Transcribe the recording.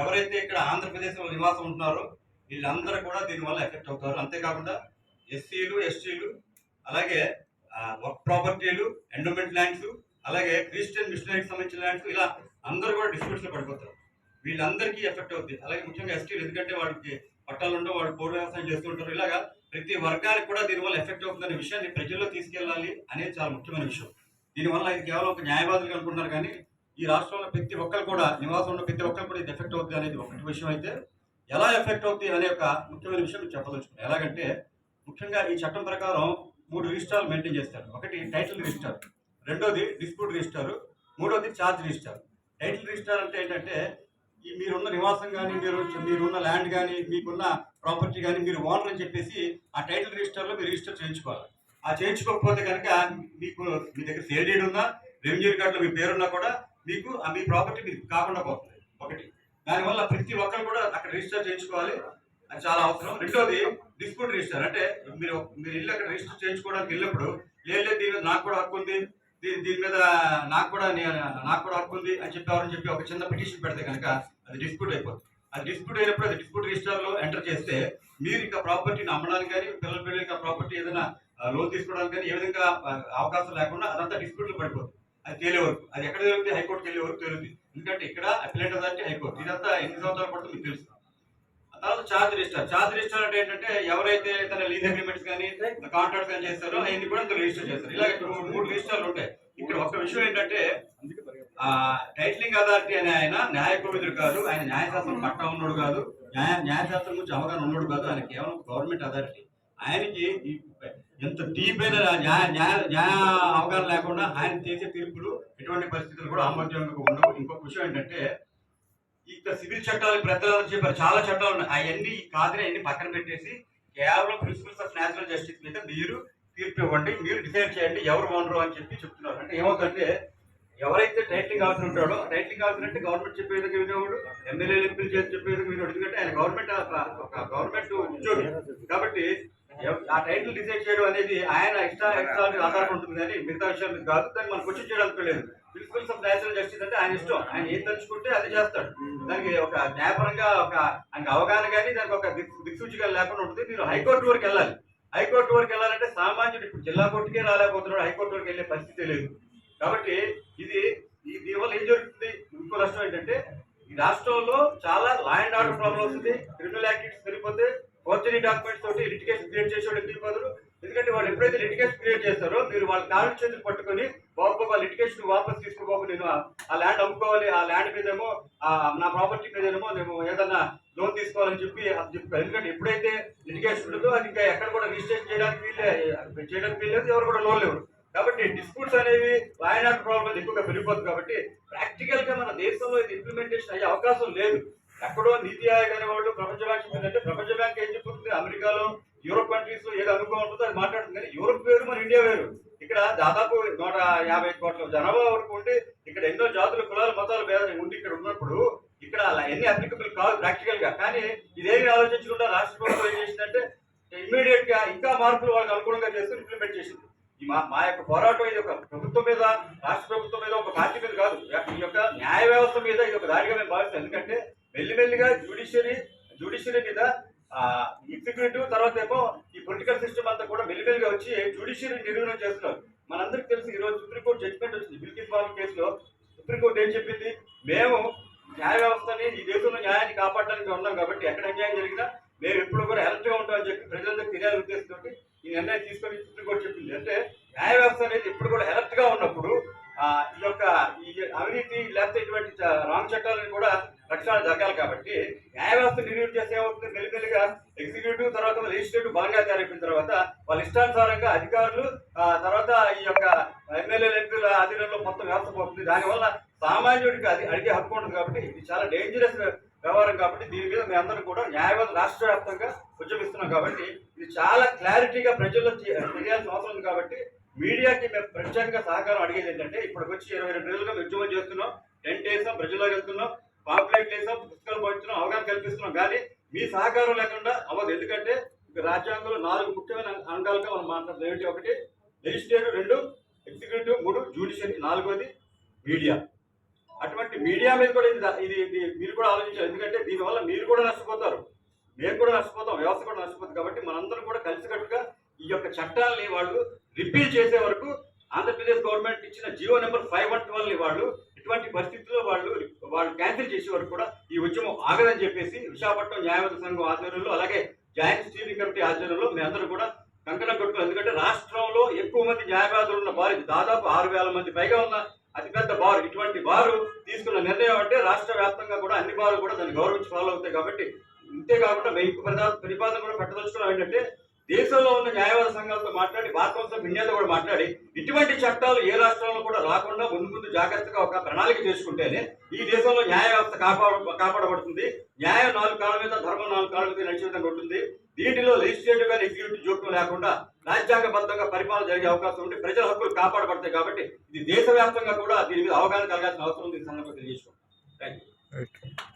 ఎవరైతే ఇక్కడ ఆంధ్రప్రదేశ్లో నివాసం ఉంటున్నారో వీళ్ళందరూ కూడా దీనివల్ల ఎఫెక్ట్ అవుతారు. అంతేకాకుండా ఎస్సీలు ఎస్టీలు అలాగే వర్క్ ప్రాపర్టీలు ఎండోమెంట్ ల్యాండ్స్ అలాగే క్రిస్టియన్ మిషనరీకి సంబంధించిన ల్యాండ్స్ ఇలా అందరూ కూడా డిస్ప్యూట్స్లో పడిపోతారు. వీళ్ళందరికీ ఎఫెక్ట్ అవుతుంది అలాగే ముఖ్యంగా ఎస్టీలు ఎందుకంటే వాళ్ళకి పట్టాలు ఉండవు వాళ్ళు పోడు వ్యవసాయం చేస్తుంటారు ఇలాగా ప్రతి వర్గానికి కూడా దీనివల్ల ఎఫెక్ట్ అవుతుందనే విషయాన్ని ప్రజల్లో తీసుకెళ్ళాలి అనేది చాలా ముఖ్యమైన విషయం. దీనివల్ల ఇది కేవలం ఒక న్యాయవాదులు అనుకుంటున్నారు కానీ ఈ రాష్ట్రంలో ప్రతి ఒక్కరు కూడా నివాసం ఉన్న ప్రతి ఒక్కరు కూడా ఇది ఎఫెక్ట్ అవుతుంది అనేది ఒకటి విషయం అయితే ఎలా ఎఫెక్ట్ అవుతుంది అనే ఒక ముఖ్యమైన విషయం మీకు చెప్పదలుచుకున్నాను ఎలాగంటే ముఖ్యంగా ఈ చట్టం ప్రకారం మూడు రిజిస్టార్లు మెయింటైన్ చేస్తారు. ఒకటి టైటిల్ రిజిస్టార్ రెండోది డిస్ప్యూట్ రిజిస్టార్ మూడోది ఛార్జ్ రిజిస్టార్ టైటిల్ రిజిస్టర్ అంటే ఏంటంటే ఈ మీరున్న నివాసం కానీ మీరు మీరున్న ల్యాండ్ కానీ మీకున్న ప్రాపర్టీ కానీ మీరు ఓనర్ అని చెప్పేసి ఆ టైటిల్ రిజిస్టర్లో మీరు రిజిస్టర్ చేయించుకోవాలి. ఆ చేయించుకోకపోతే కనుక మీకు మీ దగ్గర సేల్ డీడ్ ఉన్నా రెవెన్యూ రికార్డులో మీ పేరున్నా కూడా మీకు మీ ప్రాపర్టీ మీకు కాకుండా పోతుంది. ఒకటి. దానివల్ల ప్రతి ఒక్కరు కూడా అక్కడ రిజిస్టర్ చేయించుకోవాలి. అది చాలా అవసరం. రెండోది డిస్ప్యూట్ రిజిస్టర్ అంటే మీరు మీరు ఇల్లు అక్కడ రిజిస్టర్ చేయించుకోవడానికి వెళ్ళినప్పుడు లేదు దీని మీద నాకు కూడా హక్కు ఉంది. దీని దీని మీద నాకు కూడా నాకు కూడా హక్కు ఉంది అని చెప్పేవారని చెప్పి ఒక చిన్న పిటిషన్ పెడితే కనుక అది డిస్ప్యూట్ అయిపోతుంది. అది డిస్ప్యూట్ అయినప్పుడు అది డిస్ప్యూట్ రిజిస్టర్లో ఎంటర్ చేస్తే మీరు ఇంకా ప్రాపర్టీని అమ్మడానికి కానీ పిల్లల పిల్లలకి ప్రాపర్టీ ఏదైనా లోన్ తీసుకోవడానికి కానీ ఏ విధంగా అవకాశం లేకుండా అదంతా డిస్ప్యూట్లో పడిపోతుంది. అది తేలే వరకు. అది ఎక్కడ జరుగుతుంది హైకోర్టుకి వెళ్ళే వరకు తెలుస్తుంది ఎందుకంటే ఇక్కడ అపిలేట్ అథారిటీ హైకోర్టు. ఇదంతా ఎన్ని సంవత్సరాలు పడుతుంది మీకు తెలుసు. తర్వాత చార్జ్ రిజిస్టర్ చార్జ్ రిజిస్టర్ అంటే ఏంటంటే ఎవరైతే తన లీజ్ అగ్రిమెంట్స్ కానీ కాంట్రాక్ట్స్ కానీ చేస్తారో అవన్నీ కూడా ఇందులో రిజిస్టర్ చేస్తారు. ఇలా ఇక్కడ మూడు- మూడు రిజిస్టర్లు ఉంటాయి. ఇక్కడ ఒక విషయం ఏంటంటే ఆ టైటిలింగ్ అథారిటీ అనే ఆయన న్యాయ కోవిదుడు కాదు. ఆయన న్యాయశాస్త్రం పట్టా ఉన్నాడు కాదు. న్యాయ న్యాయశాస్త్రం గురించి అవగాహన ఉన్నాడు కాదు. ఆయన కేవలం గవర్నమెంట్ అథారిటీ. ఆయనకి ఎంత డీప్ అయిన న్యాయ న్యాయ న్యాయ అవగాహన లేకుండా ఆయన చేసే తీర్పులు ఎటువంటి పరిస్థితులు కూడా ఆమోద్యంగా ఉండవు. ఇంకొక విషయం ఏంటంటే ఇక్కడ సివిల్ చట్టాలు పెద్దలు చెప్పారు చాలా చట్టాలు ఉన్నాయి. అవన్నీ కాదని అవన్నీ పక్కన పెట్టేసి కేవలం ప్రిన్సిపల్స్ ఆఫ్ నేచురల్ జస్టిస్ మీద మీరు తీర్పు ఇవ్వండి మీరు డిసైడ్ చేయండి ఎవరు ఓనరు అని చెప్పి చెప్తున్నారు. అంటే ఏమవుతుందంటే ఎవరైతే టైటిలింగ్ ఆఫీసర్ ఉంటాడో టైటిలింగ్ ఆఫీసర్ అంటే గవర్నమెంట్ చెప్పే విధంగా వినేవాడు ఎమ్మెల్యే ఎంపీలు చేసి చెప్పే విధంగా వినేవాడు. ఎందుకంటే ఆయన గవర్నమెంట్ ఒక గవర్నమెంట్ ఉద్యోగి. కాబట్టి ఆ టైటిల్ డిసైడ్ చేయడం అనేది ఆయన ఎక్స్ట్రా ఎక్స్ట్రా మీద ఆధారపడి ఉంటుంది కానీ మిగతా విషయాల కాదు. దాన్ని మనం క్వశ్చన్ చేయడానికి లేదు ప్రిన్సిపల్స్ ఆఫ్ నేచురల్ జస్టిస్ అంటే ఆయన ఇష్టం. ఆయన ఏం తలుచుకుంటే అది చేస్తాడు. దానికి ఒక న్యాయపరంగా ఒక ఆయనకి అవగాహన కానీ దానికి ఒక దిక్ దిక్సూచిగా లేకుండా ఉంటుంది. మీరు హైకోర్టు వరకు వెళ్ళాలి. హైకోర్టు వరకు వెళ్ళాలంటే సామాన్యుడు ఇప్పుడు జిల్లా కోర్టుకే రాలేకపోతున్నాడు. హైకోర్టు వరకు వెళ్ళే పరిస్థితి లేదు. కాబట్టి ఇది ఈ దీనివల్ల ఏం జరుగుతుంది? ఇంకో నష్టం ఏంటంటే ఈ రాష్ట్రంలో చాలా లా అండ్ ఆర్డర్ ప్రాబ్లం వస్తుంది. క్రిమినల్ యాక్టివిటీస్ పెరిగిపోతే ఫోర్జరీ డాక్యుమెంట్స్ తోటి లిటికేషన్ క్రియేట్ చేసేవాడు ఎందుకు బదులు? ఎందుకంటే వాళ్ళు ఎప్పుడైతే లిటికేషన్ క్రియేట్ చేస్తారో మీరు వాళ్ళ కాళ్ళు చేతులు పట్టుకొని బాబు ఆ లిటికేషన్ వాపస్ తీసుకోబాబు నేను ఆ- ల్యాండ్ అమ్ముకోవాలి ఆ ల్యాండ్ మీదేమో నా ప్రాపర్టీ మీదేమో మేము ఏదన్నా లోన్ తీసుకోవాలని చెప్పి అది చెప్తారు ఎందుకంటే ఎప్పుడైతే లిటిగేషన్ ఉంటుందో అది ఇంకా ఎక్కడ కూడా రిజిస్ట్రేషన్ చేయడానికి వీలే చేయడానికి వీళ్ళేది ఎవరు కూడా లోన్ లేవు కాబట్టి డిస్ప్యూట్స్ అనేవి వాయనాడు ప్రాబ్లం ఎక్కువగా పెరిగిపోతుంది కాబట్టి ప్రాక్టికల్గా మన దేశంలో ఇది ఇంప్లిమెంటేషన్ అయ్యే అవకాశం లేదు. ఎక్కడో నీతి ఆయోగ్ అనే వాళ్ళు ప్రపంచ బ్యాంక్ ఏంటంటే ప్రపంచ బ్యాంక్ ఏం చెప్తుంది అమెరికాలో యూరోప్ కంట్రీస్ ఏది అనుభవం ఉంటుందో అది మాట్లాడుతుంది. కానీ యూరోప్ వేరు మన ఇండియా వేరు. ఇక్కడ దాదాపు నూట యాభై కోట్ల జనాభా వరకు ఉండి ఇక్కడ ఎన్నో జాతులు కులాలు మతాలు భేదం ఉండి ఇక్కడ ఉన్నప్పుడు ఇక్కడ అలా ఎన్ని అప్లికబుల్ కాదు ప్రాక్టికల్గా. కానీ ఇదేమి ఆలోచించకుండా రాష్ట్ర ప్రభుత్వం ఏం చేసిందంటే ఇమ్మీడియట్గా ఇంకా మార్పులు వాళ్ళకి అనుగుణంగా చేస్తూ ఇంప్లిమెంట్ చేసింది. ఈ మా మా యొక్క పోరాటం ఇది ఒక ప్రభుత్వం మీద రాష్ట్ర ప్రభుత్వం మీద ఒక పార్టీ మీద కాదు. ఈ యొక్క న్యాయ వ్యవస్థ మీద ఇది ఒక దాడిగా మేము భావిస్తాం. ఎందుకంటే మెల్లిమెల్లిగా జ్యుడిషియరీ జ్యుడిషియరీ మీద ఎగ్జిక్యూటివ్ తర్వాత ఏమో ఈ పొలిటికల్ సిస్టమ్ అంతా కూడా మెల్లిమెల్లిగా వచ్చి జ్యుడిషియరీ నిర్వహణ చేస్తున్నారు. మనందరికి తెలిసి ఈరోజు సుప్రీంకోర్టు జడ్జిమెంట్ వచ్చింది. బిల్కిస్ బాబు కేసులో సుప్రీంకోర్టు ఏం చెప్పింది? మేము న్యాయ వ్యవస్థని ఈ దేశంలో న్యాయాన్ని కాపాడడానికి ఉన్నాం కాబట్టి ఎక్కడ అన్యాయం జరిగినా మేము ఎప్పుడు కూడా ఎలర్ట్గా ఉంటామని చెప్పి ప్రజలందరికీ తెలియాలని ఉద్దేశంతో ఈ నిర్ణయం తీసుకొని సుప్రీంకోర్టు చెప్పింది. అంటే న్యాయ వ్యవస్థ అనేది ఎప్పుడు కూడా ఎలర్ట్గా ఉన్నప్పుడు ఈ యొక్క ఈ అవినీతి లేకపోతే ఇటువంటి రాంగ్ చట్టాలను కూడా రక్షణ జరగాలి కాబట్టి న్యాయ వ్యవస్థ నిర్వహణ చేసే ఏమవుతుంది మెల్లిమెల్లిగా ఎగ్జిక్యూటివ్ తర్వాత లెజిస్లేటివ్ బాగా తయారైపోయిన తర్వాత వాళ్ళ ఇష్టానుసారంగా అధికారులు ఆ, తర్వాత ఈ యొక్క ఎమ్మెల్యే ఎంపీల ఆధీనంలో మొత్తం వ్యవస్థ పోతుంది. దానివల్ల సామాన్యుడికి అది అడిగే హక్కు ఉంటుంది కాబట్టి ఇది చాలా డేంజరస్ వ్యవహారం కాబట్టి దీని మీద మీ అందరూ కూడా న్యాయవాద రాష్ట్ర వ్యాప్తంగా ఉద్యమిస్తున్నాం కాబట్టి ఇది చాలా క్లారిటీగా ప్రజల్లో తెలియాల్సిన అవసరం ఉంది కాబట్టి మీడియాకి మేము ప్రత్యేకంగా సహకారం అడిగేది ఏంటంటే ఇప్పటికొచ్చి ఇరవై రెండు రోజులుగా ఉద్యమం చేస్తున్నాం. టెన్ డేస్ ప్రజల్లోకి వెళ్తున్నాం. పాంప్లెట్ చేసాం పుస్తకాలు పంచుతున్నాం అవగాహన కల్పిస్తున్నాం. కానీ మీ సహకారం లేకుండా అవ్వదు. ఎందుకంటే రాజ్యాంగంలో నాలుగు ముఖ్యమైన అంగాలుగా మనం మాట్లాడుతుంది ఏమిటి? ఒకటి లెజిస్లేటివ్ రెండు ఎగ్జిక్యూటివ్ మూడు జ్యుడిషియరీ నాలుగోది మీడియా అటువంటి మీడియా మీద కూడా ఇది ఇది మీరు కూడా ఆలోచించారు ఎందుకంటే దీనివల్ల మీరు కూడా నష్టపోతారు. మేము కూడా నష్టపోతాం. వ్యవస్థ కూడా నష్టపోతుంది. కాబట్టి మనందరం కూడా కలిసికట్టుగా ఈ యొక్క చట్టాలని వాళ్ళు రిపీల్ చేసే వరకు ఆంధ్రప్రదేశ్ గవర్నమెంట్ ఇచ్చిన G O number five one ట్వెల్వ్ని వాళ్ళు ఇటువంటి పరిస్థితుల్లో వాళ్ళు వాళ్ళు క్యాన్సిల్ చేసే వరకు కూడా ఈ ఉద్యమం ఆగదని చెప్పేసి విశాఖపట్నం న్యాయవాద సంఘం ఆధ్వర్యంలో అలాగే జాయింట్ స్టీరింగ్ కమిటీ ఆధ్వర్యంలో మీ అందరూ కూడా కంకణం కట్టుకున్నారు ఎందుకంటే రాష్ట్రంలో ఎక్కువ మంది న్యాయవాదులు ఉన్న బారు దాదాపు ఆరు వేల మంది పైగా ఉన్న అతిపెద్ద బారు. ఇటువంటి బారు తీసుకున్న నిర్ణయం అంటే రాష్ట్ర వ్యాప్తంగా కూడా అన్ని బారు కూడా దాన్ని గౌరవించి ఫాలో అవుతాయి కాబట్టి ఇంతేకాకుండా వెయ్యి ప్రధాన ప్రతిపాదన కూడా పెట్టదలుచుకోవడం ఏంటంటే దేశంలో ఉన్న న్యాయవాద సంఘాలతో మాట్లాడి భారత కౌన్సిల్ ఇండియాతో కూడా మాట్లాడి ఇటువంటి చట్టాలు ఏ రాష్ట్రంలో కూడా రాకుండా ముందు ముందు జాగ్రత్తగా ఒక ప్రణాళిక చేసుకుంటేనే ఈ దేశంలో న్యాయ వ్యవస్థ కాపాడ కాపాడబడుతుంది. న్యాయం నాలుగు కాళ్ళ మీద ధర్మం నాలుగు కాళ్ళ మీద నడిచే విధంగా ఉంటుంది. దీంట్లో లెజిస్లేటివ్గా ఎగ్జిక్యూటివ్ జోక్యం లేకుండా రాజ్యాంగబద్ధంగా పరిపాలన జరిగే అవకాశం ఉంటే ప్రజల హక్కులు కాపాడబడతాయి కాబట్టి ఇది దేశవ్యాప్తంగా కూడా దీని మీద అవగాహన కలగాల్సిన అవసరం ఉంది ఈ సందర్భంగా తెలియజేసుకోండి థ్యాంక్ యూ